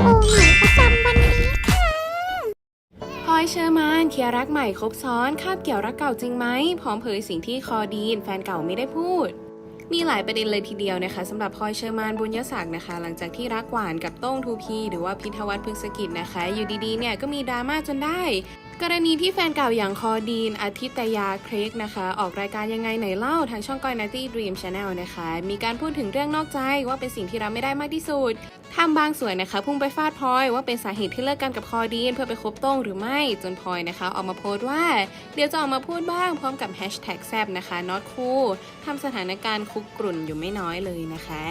โอใหม่ประจำวันนี้ค่ะพลอยเชอร์มานเคลียรักใหม่ครบซ้อนคาบเกี่ยวรักเก่าจริงไหมพร้อมเผยสิ่งที่คอดีนแฟนเก่าไม่ได้พูด มีหลายประเด็นเลยทีเดียวนะคะสำหรับพลอยเชอร์มานบุญยศักดิ์นะคะ หลังจากที่รักหวานกับโต้งทูพีหรือว่าพิทวัตพฤกสกิจนะคะ อยู่ดีๆเนี่ยก็มีดราม่าจนได้ กรณีที่แฟนเก่าอย่างคอดีนอาทิตยาเครกนะคะ ออกรายการยังไงไหนเล่าทางช่องก้อยนัตตี้ดรีมชาแนลนะคะ มีการพูดถึงเรื่องนอกใจว่าเป็นสิ่งที่รับไม่ได้มากที่สุดทำบางส่วนนะคะ พุ่งไปฟาดพลอยว่าเป็นสาเหตุที่เลิกกันกับคอดีนเพื่อไปคบโต้งหรือไม่จนพลอยนะคะ ออกมาโพสต์ว่า เดี๋ยวจะออกมาพูดบ้างพร้อมกับแฮชแท็กแซบนะคะ not cool ทำสถานการณ์คุกกรุ่นอยู่ไม่น้อยเลยนะคะ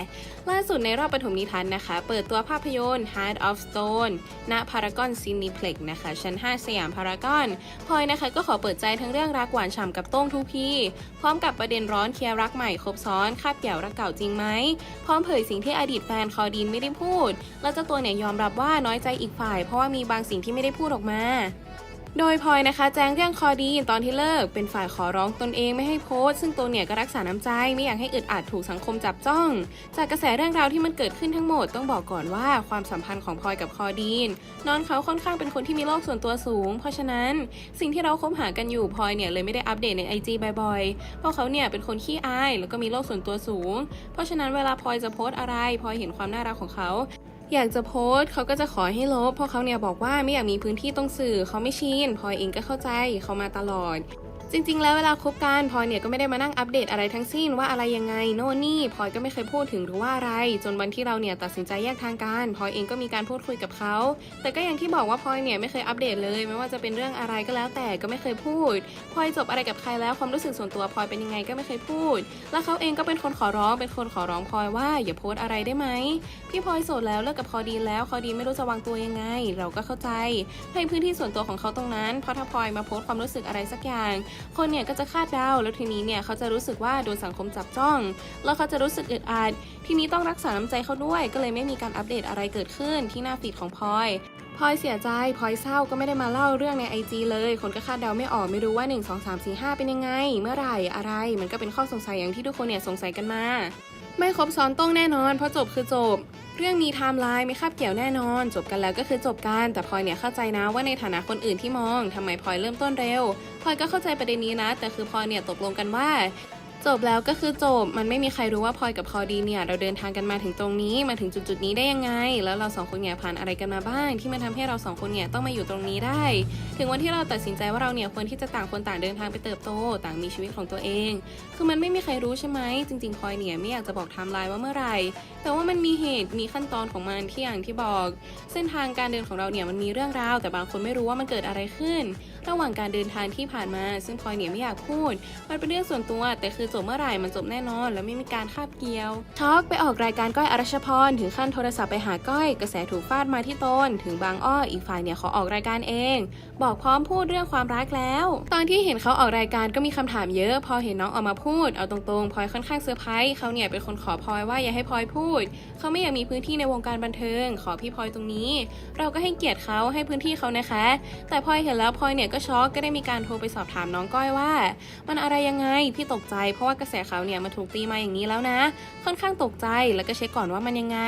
ล่าสุดในรอบปฐมนิทานนะคะ เปิดตัวภาพยนตร์ Heart of Stone ณพารากอนซินิเพล็กนะคะ ชั้น 5 สยามพารากอนพลอยนะคะก็ขอเปิดใจทั้งเรื่องรักหวานฉ่ำกับโต้งทูพีพร้อมกับประเด็นร้อนเคลียร์รักใหม่ครบซ้อนคาบเกี่ยวรักเก่าจริงไหม พร้อมเผยสิ่งที่อดีตแฟนคอดีนไม่ได้พูด แล้วเจ้าตัวเนี่ยยอมรับว่าน้อยใจอีกฝ่าย เพราะว่ามีบางสิ่งที่ไม่ได้พูดออกมา โดยพลอยนะคะ แจ้งเรื่องคอดีนตอนที่เลิก เป็นฝ่ายขอร้องตนเองไม่ให้โพสต์ ซึ่งตัวเนี่ยก็รักษาน้ำใจไม่อยากให้อึดอัดถูกสังคมจับจ้อง จากกระแสเรื่องราวที่มันเกิดขึ้นทั้งหมดต้องบอกก่อนว่าความสัมพันธ์ของพลอยกับคอดีนนอนเขาค่อนข้างเป็นคนที่มีโลกส่วนตัวสูง เพราะฉะนั้นสิ่งที่เราคบหากันอยู่พลอยเนี่ยเลยไม่ได้อัปเดตใน IG บ่อยๆเพราะเขาเนี่ยเป็นคนขี้อายแล้วก็มีโลกส่วนตัวสูง เพราะฉะนั้นเวลาพลอยจะโพสต์อะไรพลอยเห็นความน่ารักของเขา อยากจะโพสต์เขาก็จะขอให้ลบ เพราะเขาเนี่ยบอกว่าไม่อยากมีพื้นที่ตรงสื่อเขาไม่ชินพลอยเองก็เข้าใจเขามาตลอด จริง ๆ แล้วเวลาคบกันพลอยเนี่ยก็ไม่ได้มานั่งอัปเดตอะไรทั้งสิ้นว่าอะไรยังไงโน่นนี่พลอยก็ไม่เคยพูดถึงหรือว่าอะไร จนวันที่เราเนี่ยตัดสินใจแยกทางกันพลอยเองก็มีการพูดคุยกับเขา แต่ก็อย่างที่บอกว่าพลอยเนี่ยไม่เคยอัปเดตเลย ไม่ว่าจะเป็นเรื่องอะไรก็แล้วแต่ก็ไม่เคยพูดพลอยจบอะไรกับใครแล้วความรู้สึกส่วนตัวพลอยเป็นยังไงก็ไม่เคยพูด แล้วเขาเองก็เป็นคนขอร้องเป็นคนขอร้องพลอยว่าอย่าโพสอะไรได้ไหมพี่พลอยโสดแล้วเลิกกับคอดีแล้วคอดีไม่รู้จะวางตัวยังไง เราก็เข้าใจให้พื้นที่ส่วนตัวของเขาตรงนั้นเพราะถ้าพลอยมาโพสความรู้สึกอะไรสักอย่างคนเนี่ยก็จะคาดเดาแล้วทีนี้เนี่ยเขาจะรู้สึกว่าโดนสังคมจับจ้อง แล้วเขาจะรู้สึกอึดอัดทีนี้ต้องรักษาน้ำใจเขาด้วย ก็เลยไม่มีการอัปเดตอะไรเกิดขึ้นที่หน้าฟีดของพลอยพลอยเสียใจพลอยเศร้าก็ไม่ได้มาเล่าเรื่องใน IG เลย คนก็คาดเดาไม่ออกไม่รู้ว่า 1 2 3 4 5 เป็นยังไง เมื่อไหร่อะไร มันก็เป็นข้อสงสัยอย่างที่ทุกคนเนี่ยสงสัยกันมา ไม่ครบซ้อนต้องแน่นอนเพราะจบคือจบ เรื่องมีไทม์ไลน์ไม่คาบเกี่ยวแน่นอน จบกันแล้วก็คือจบกัน แต่พลอยเนี่ยเข้าใจนะว่าในฐานะคนอื่นที่มองทำไมพลอยเริ่มต้นเร็วพลอยก็เข้าใจประเด็นนี้นะ แต่คือพลอยเนี่ยตกลงกันว่า จบแล้วก็คือจบ มันไม่มีใครรู้ว่าพลอยกับคอดีเนี่ย เราเดินทางกันมาถึงตรงนี้ มาถึงจุดจุดๆนี้ได้ยังไง แล้วเราสองคนเนี่ยผ่านอะไรกันมาบ้าง ที่มันทำให้เราสองคนเนี่ยต้องมาอยู่ตรงนี้ได้ ถึงวันที่เราตัดสินใจว่าเราเนี่ยควรที่จะต่างคนต่างเดินทางไปเติบโต ต่างมีชีวิตของตัวเอง คือมันไม่มีใครรู้ใช่ไหม จริงๆพลอยเนี่ยไม่อยากจะบอกไทม์ไลน์ว่าเมื่อไหร่ แต่ว่ามันมีเหตุ มีขั้นตอนของมันที่อย่างที่บอก เส้นทางการเดินของเราเนี่ยมันมีเรื่องราว แต่บางคนไม่รู้ว่ามันเกิดอะไรขึ้น ระหว่างการเดินทางที่ผ่านมา ซึ่งพลอยเนี่ยไม่อยากพูด มันเป็นเรื่องส่วนตัว แต่คือจบเมื่อไหร่มันจบแน่นอน และไม่มีการคาบเกี่ยวช็อกไปออกรายการก้อยอรัชพรถึงขั้นโทรศัพท์ไปหาก้อย กระแสถูกฟาดมาที่ตนถึงบางอ้ออีกฝ่ายเนี่ยขอออกรายการเอง บอกพร้อมพูดเรื่องความรักแล้ว ตอนที่เห็นเขาออกรายการก็มีคำถามเยอะ พอเห็นน้องออกมาพูดเอาตรงๆพลอยค่อนข้างเซอร์ไพรส์เขาเนี่ยเป็นคนขอพลอยว่าอย่าให้พลอยพูด เขาไม่อยากมีพื้นที่ในวงการบันเทิง ขอพี่พลอยตรงนี้ เราก็ให้เกียรติเขาให้พื้นที่เขานะคะ แต่พลอยเห็นแล้วพลอยเนี่ยก็ช็อกก็ได้มีการโทรไปสอบถามน้องก้อยว่า มันอะไรยังไงพี่ตกใจเพราะว่ากระแสข่าวเนี่ยมาถูกตีมาอย่างนี้แล้วนะ ค่อนข้างตกใจแล้วก็เช็คก่อนว่ามันยังไง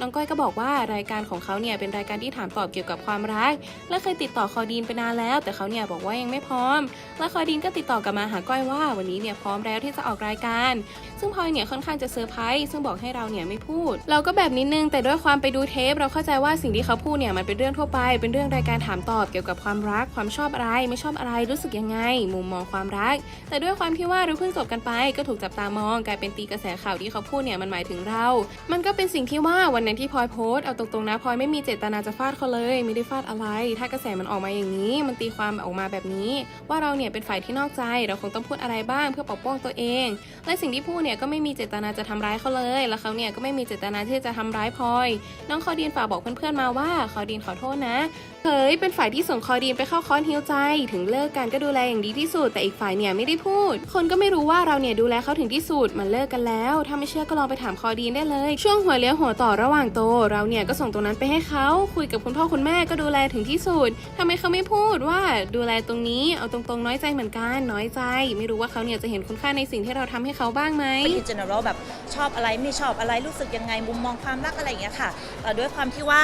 น้องก้อยก็บอกว่ารายการของเขาเนี่ยเป็นรายการที่ถามตอบเกี่ยวกับความรัก และเคยติดต่อคอดีนไปนานแล้ว แต่เขาเนี่ยบอกว่ายังไม่พร้อม และคอดีนก็ติดต่อกลับมาหาก้อยว่า วันนี้เนี่ยพร้อมแล้วที่จะออกรายการ ซึ่งพลอยเนี่ยค่อนข้างจะเซอร์ไพรส์ซึ่งบอกให้เราเนี่ยไม่พูด เราก็แบบนิดนึงแต่ด้วยความไปดูเทป เราเข้าใจว่าสิ่งที่เขาพูดเนี่ยมันเป็นเรื่องทั่วไปเป็นเรื่องรายการถามตอบเกี่ยวกับความรักความชอบอะไรไม่ชอบอะไรรู้สึกยังไง มุมมองความรัก แต่ด้วยความที่ว่าเราเพิ่งจบกันไป ก็ถูกจับตามองกลายเป็นตีกระแสข่าวที่เขาพูดเนี่ยมันหมายถึงเรา มันก็เป็นสิ่งที่ว่าวันนั้นที่พลอยโพสต์เอาตรงๆนะพลอยไม่มีเจตนาจะฟาดเขาเลยไม่ได้ฟาดอะไร ถ้ากระแสมันออกมาอย่างนี้ มันตีความออกมาแบบนี้ ว่าเราเนี่ยเป็นฝ่ายที่นอกใจเราคงต้องพูดอะไรบ้างเพื่อปกป้องตัวเอง และสิ่งที่พูดเนี่ยก็ไม่มีเจตนาจะทำร้ายเขาเลย แล้วเขาเนี่ยก็ไม่มีเจตนาที่จะทำร้ายพลอย น้องคอดีนฝากบอกเพื่อนๆมาว่าคอดีนขอโทษนะเฮ้ย เป็นฝ่ายที่ส่งคอดีนไปเข้าคอร์สฮิวใจ ถึงเลิกกันก็ดูแลอย่างดีที่สุด แต่อีกฝ่ายเนี่ยไม่ได้พูด คนก็ไม่รู้ว่าเราเนี่ยดูแลเขาถึงที่สุด มันเลิกกันแล้ว ถ้าไม่เชื่อก็ลองไปถามคอดีนได้เลย ช่วงหัวเลี้ยวหัวต่อระหว่างโต เราเนี่ยก็ส่งตรงนั้นไปให้เขา คุยกับคุณพ่อคุณแม่ก็ดูแลถึงที่สุดทำไมเขาไม่พูดว่าดูแลตรงนี้ เอาตรงๆน้อยใจเหมือนกัน น้อยใจ ไม่รู้ว่าเขาเนี่ยจะเห็นคุณค่าในสิ่งที่เราทำให้เขาบ้างไหม in general แบบชอบอะไรไม่ชอบอะไรรู้สึกยังไงมุมมองความรักอะไรอย่างเงี้ยค่ะแต่ด้วยความที่ว่า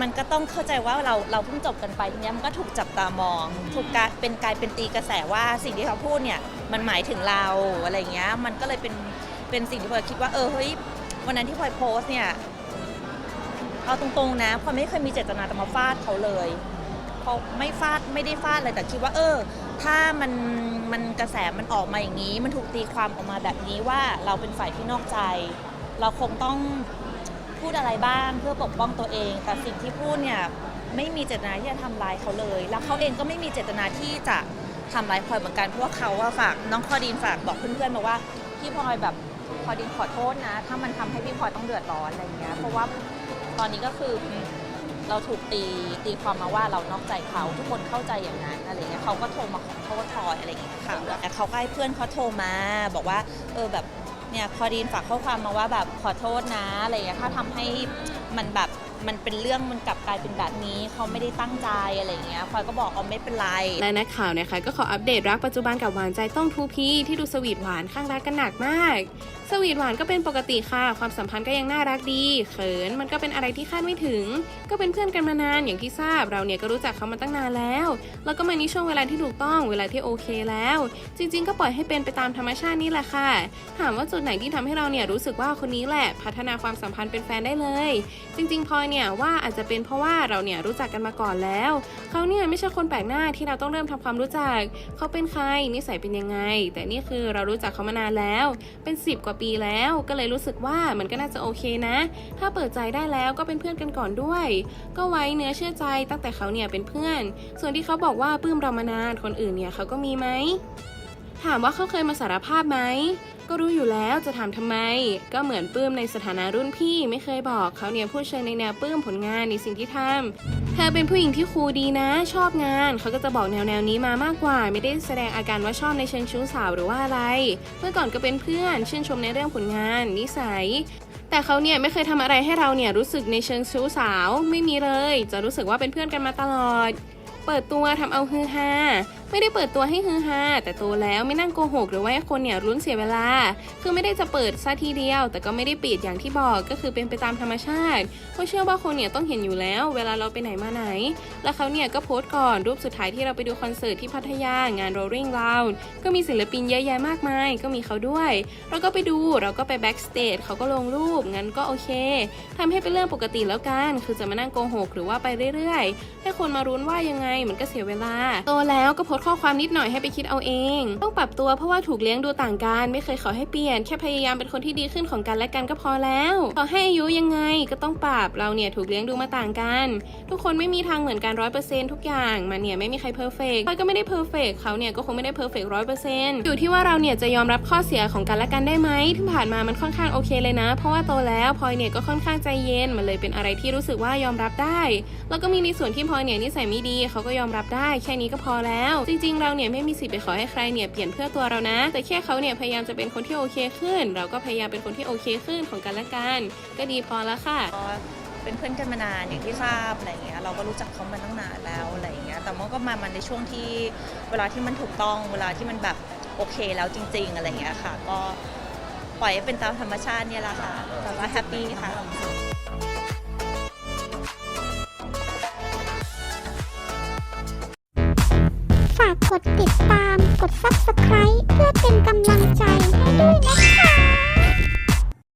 มันก็ต้องเข้าใจว่าเราเราเพิ่งจบกันไปทีเนี้ยมันก็ถูกจับตามองถูกกาเป็นกลายเป็นตีกระแสว่าสิ่งที่เขาพูดเนี่ยมันหมายถึงเราอะไรเงี้ยมันก็เลยเป็นเป็นสิ่งที่พลอยคิดว่าเออเฮ้ยวันนั้นที่พลอยโพสต์เนี่ยเอาตรงๆนะพลอยไม่เคยมีเจตนาจะมาฟาดเขาเลยเขาไม่ฟาดไม่ได้ฟาดเลยแต่คิดว่า เออ ถ้ามันมันกระแสมันออกมาอย่างนี้ มันถูกตีความออกมาแบบนี้ว่าเราเป็นฝ่ายที่นอกใจ เราคงต้อง พูดอะไรบ้างเพื่อปกป้องตัวเอง แต่สิ่งที่พูดเนี่ยไม่มีเจตนาที่จะทำร้ายเขาเลย แล้วเขาเองก็ไม่มีเจตนาที่จะทำร้ายพลอยเหมือนกันเพราะว่าเขาว่าฝากน้องคอดีนฝากบอกเพื่อนๆมาว่าพี่พลอยแบบคอดีนขอโทษนะ ถ้ามันทำให้พี่พลอยต้องเดือดร้อนอะไรเงี้ยเพราะว่าตอนนี้ก็คือเราถูกตีตีความมาว่าเรานอกใจเขาทุกคนเข้าใจอย่างนั้นอะไรเงี้ยเขาก็โทรมาขอโทษพลอยอะไรเงี้ยค่ะแต่เขาก็ให้เพื่อนเขาโทรมา บอกว่าเออแบบ เนี่ยคอดีนฝากข้อความมาว่าแบบขอโทษนะอะไรอย่างเงี้ยถ้าทำให้มันแบบมันเป็นเรื่องมันกลับกลายเป็นแบบนี้เขาไม่ได้ตั้งใจอะไรอย่างเงี้ยพลอยก็บอกเอาไม่เป็นไร และนักข่าวนะคะก็ขออัปเดตรักปัจจุบันกับหวานใจต้องทูพีที่ดูสวีทหวานข้างรักกันหนักมากสวีทหวานก็เป็นปกติค่ะ ความสัมพันธ์ก็ยังน่ารักดี เขินมันก็เป็นอะไรที่คาดไม่ถึง ก็เป็นเพื่อนกันมานานอย่างที่ทราบ เราเนี่ยก็รู้จักเขามาตั้งนานแล้ว แล้วก็มานี้ช่วงเวลาที่ถูกต้องเวลาที่โอเคแล้ว จริง ๆ ก็ปล่อยให้เป็นไปตามธรรมชาตินี่แหละค่ะ ถามว่าจุดไหนที่ทำให้เราเนี่ยรู้สึกว่าคนนี้แหละ พัฒนาความสัมพันธ์เป็นแฟนได้เลย จริงๆพลอยเนี่ยว่าอาจจะเป็นเพราะว่าเราเนี่ยรู้จักกันมาก่อนแล้วเขาเนี่ยไม่ใช่คนแปลกหน้าที่เราต้องเริ่มทำความรู้จัก เขาเป็นใครนิสัยเป็นยังไง แต่นี่คือเรารู้จักเขามานานแล้ว เป็น 10 กว่าปีแล้ว ก็เลยรู้สึกว่ามันก็น่าจะโอเคนะ ถ้าเปิดใจได้แล้วก็เป็นเพื่อนกันก่อนด้วย ก็ไว้เนื้อเชื่อใจตั้งแต่เขาเนี่ยเป็นเพื่อน ส่วนที่เขาบอกว่าปลื้มเรามานานคนอื่นเนี่ยเขาก็มีไหม ถามว่าเขาเคยมาสารภาพไหม ก็รู้อยู่แล้วจะถามทำไม ก็เหมือนปลื้มในสถานะรุ่นพี่ไม่เคยบอกเขาเนี่ยพูดเชิญในแนวปลื้มผลงานในสิ่งที่ทำเธอเป็นผู้หญิงที่ครูดีนะ ชอบงานเขาก็จะบอกแนวแนวนี้มามากกว่า ไม่ได้แสดงอาการว่าชอบในเชิงชู้สาวหรือว่าอะไร เมื่อก่อนก็เป็นเพื่อนชื่นชมในเรื่องผลงาน นิสัยแต่เขาเนี่ยไม่เคยทำอะไรให้เราเนี่ยรู้สึกในเชิงชู้สาวไม่มีเลย จะรู้สึกว่าเป็นเพื่อนกันมาตลอด เปิดตัวทำเอาฮือฮา ไม่ได้เปิดตัวให้ฮือฮาแต่โตแล้วไม่นั่งโกหกหรือว่าให้คนเนี่ยรุ้นเสียเวลา คือไม่ได้จะเปิดซะทีเดียว แต่ก็ไม่ได้ปิดอย่างที่บอกก็คือเป็นไปตามธรรมชาติเพราะเชื่อว่าคนเนี่ยต้องเห็นอยู่แล้ว เวลาเราไปไหนมาไหน แล้วเขาเนี่ยก็โพสต์ก่อนรูปสุดท้ายที่เราไปดูคอนเสิร์ตที่พัทยางาน Rolling Loud ก็มีศิลปินเยอะแยะมากมาย ก็มีเขาด้วย เราก็ไปดูเราก็ไปแบ็กสเตจเขาก็ลงรูปงั้นก็โอเคทำให้เป็นเรื่องปกติแล้วกัน คือจะมานั่งโกหกหรือว่าไปเรื่อยๆ ให้คนมารุ้นว่ายังไงมันก็เสียเวลาโตแล้วก็โพสตข้อความนิดหน่อยให้ไปคิดเอาเอง ต้องปรับตัวเพราะว่าถูกเลี้ยงดูต่างกันไม่เคยขอให้เปลี่ยนแค่พยายามเป็นคนที่ดีขึ้นของกันและกันก็พอแล้วต่อให้อายุยังไงก็ต้องปรับเราเนี่ยถูกเลี้ยงดูมาต่างกัน ทุกคนไม่มีทางเหมือนกันร้อยเปอร์เซ็นทุกอย่างมันเนี่ยไม่มีใครเพอร์เฟกต์ก็ไม่ได้เพอร์เฟกเขาเนี่ยก็คงไม่ได้เพอร์เฟกร้อยเปอร์เซ็นต์อยู่ที่ว่าเราเนี่ยจะยอมรับข้อเสียของกันและกันได้ไหมที่ผ่านมามันค่อนข้างโอเคเลยนะ เพราะว่าโตแล้วพลอยเนี่ยก็ค่อนข้างใจเย็นมันเลยเป็นอะไรที่รู้สึกว่ายอมรับได้ แล้วก็มีในส่วนที่พลอยเนี่ยนิสัยไม่ดีเขาก็ยอมรับได้แค่นี้ก็พอแล้วจริง ๆ เราเนี่ยไม่มีสิทธิ์ไปขอให้ใครเนี่ยเปลี่ยนเพื่อตัวเรานะ แต่แค่เขาเนี่ยพยายามจะเป็นคนที่โอเคขึ้น เราก็พยายามเป็นคนที่โอเคขึ้นของกันและกัน ก็ดีพอแล้วค่ะก็เป็นเพื่อนกันมานานอย่างที่ทราบอะไรเงี้ยเราก็รู้จักเขามาตั้งนานแล้วอะไรเงี้ยแต่มันก็มามันในช่วงที่เวลาที่มันถูกต้องเวลาที่มันแบบโอเคแล้วจริง ๆ อะไรเงี้ยค่ะ ก็ปล่อยให้เป็นตามธรรมชาติเนี่ยแหละค่ะแต่ว่าแฮปปี้ค่ะากกดติดตาม กด subscribe เพื่อเป็นกำลังใจให้ด้วยนะคะ